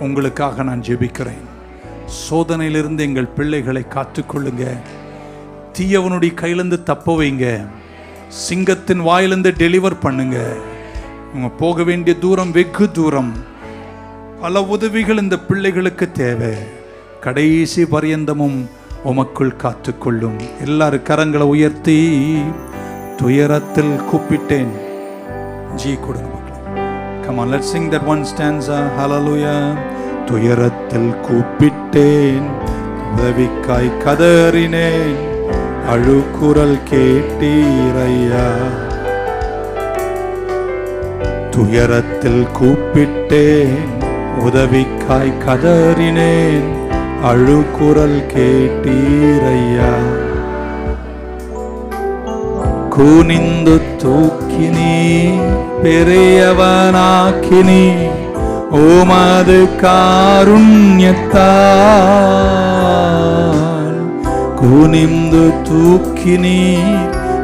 உங்களுக்காக நான் ஜெபிக்கிறேன். சோதனையிலிருந்து எங்கள் பிள்ளைகளை காத்துக்கொள்ளுங்க. தீயவனுடைய கையிலேருந்து தப்ப வைங்க. சிங்கத்தின் வாயிலிருந்து டெலிவர் பண்ணுங்க. இவங்க போக வேண்டிய தூரம் வெகு தூரம். பல உதவிகள் இந்த பிள்ளைகளுக்கு தேவை. கடைசி பரியந்தமும் உமக்குள் காத்துக்கொள்ளும். எல்லாரும் கரங்களை உயர்த்தி துயரத்தில் கூப்பிட்டேன். ஜி கொடுங்க. Come on, let's sing that one stanza. Hallelujah. துயரத்தில் கூப்பிட்டேன். உதவிக்காய் கதறினேன். அழுக்குரல் கேட்டீரையா. துயரத்தில் கூப்பிட்டேன். உதவிக்காய் கதறினேன். அழுக்குரல் கேட்டீரையா. ಕುನಿಂದು ತೂಕಿನಿ பெரியவனாக்கினி ஓமது காருண்யத்தால் குனிந்து தூக்கினி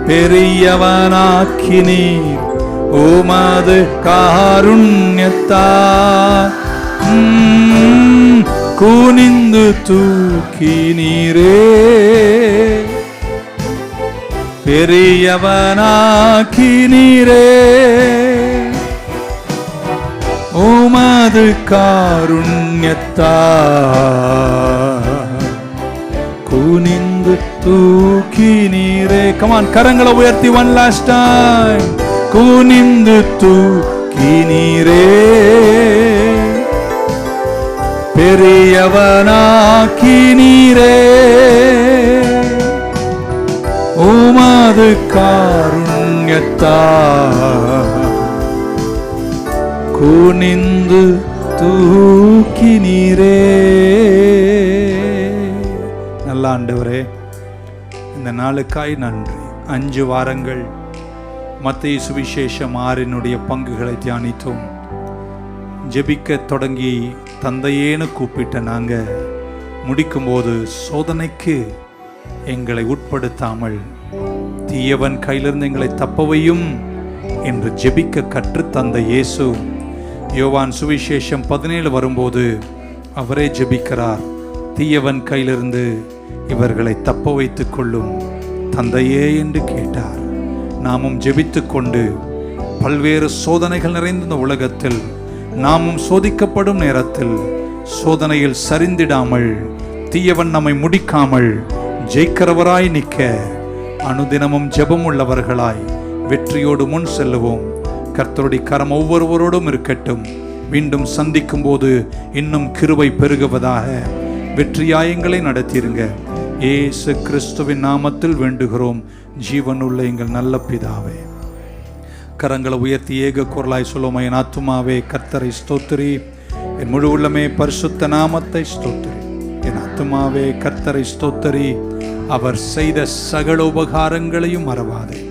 பெரியவனாக்கினி ஓமது காருண்யத்தால் ம், குனிந்து தூக்கினீரே பெரியவனாக்கினீரே உமது காருண்யத்தா. குனிந்து தூக்கினீரே கமான் கரங்களை உயர்த்தி ஒன் லாஸ்ட் டைம் குனிந்து தூக்கினீரே பெரியவனாக்கினீரே காருண்யத்தா குனிந்து தூக்கி நீரே. நல்ல ஆண்டவரே இந்த நாளுக்காய் நன்றி. அஞ்சு வாரங்கள் மத்திய சுவிசேஷம் ஆறினுடைய பங்குகளை தியானித்தோம். ஜெபிக்க தொடங்கி தந்தையேன்னு கூப்பிட்ட நாங்கள் முடிக்கும்போது சோதனைக்கு எங்களை உட்படுத்தாமல் தீயவன் கையிலிருந்து எங்களை தப்பவையும் என்று ஜெபிக்க கற்றுத் தந்த இயேசு. யோவான் சுவிசேஷம் பதினேழு வரும்போது அவரே ஜெபிக்கிறார். தீயவன் கையிலிருந்து இவர்களை தப்ப வைத்துக் கொள்ளும் தந்தையே என்று கேட்டார். நாமும் ஜெபித்து கொண்டு பல்வேறு சோதனைகள் நிறைந்த இந்த உலகத்தில் நாமும் சோதிக்கப்படும் நேரத்தில் சோதனையில் சரிந்திடாமல் தீயவன் நம்மை முடிக்காமல் ஜெயிக்கிறவராய் நிற்க அனுதினமும் ஜெபம் உள்ளவர்களாய் வெற்றியோடு முன் செல்லுவோம். கர்த்தருடைய கரம் ஒவ்வொருவரோடும் இருக்கட்டும். மீண்டும் சந்திக்கும் போது இன்னும் கிருவை பெருகுவதாக வெற்றியாயங்களை நடத்திருங்க. ஏசு கிறிஸ்துவின் நாமத்தில் வேண்டுகிறோம். ஜீவனுள்ள எங்கள் நல்ல பிதாவே. கரங்களை உயர்த்தி ஏக குரலாய் சொல்லுமா என் ஆத்துமாவே கர்த்தரை ஸ்தோத்திரி. என் முழு உள்ளமே பரிசுத்த நாமத்தை ஸ்தோத்திரி. என் ஆத்துமாவே கர்த்தரை ஸ்தோத்திரி. அவர் செய்த சகல உபகாரங்களையும் மறவாதே.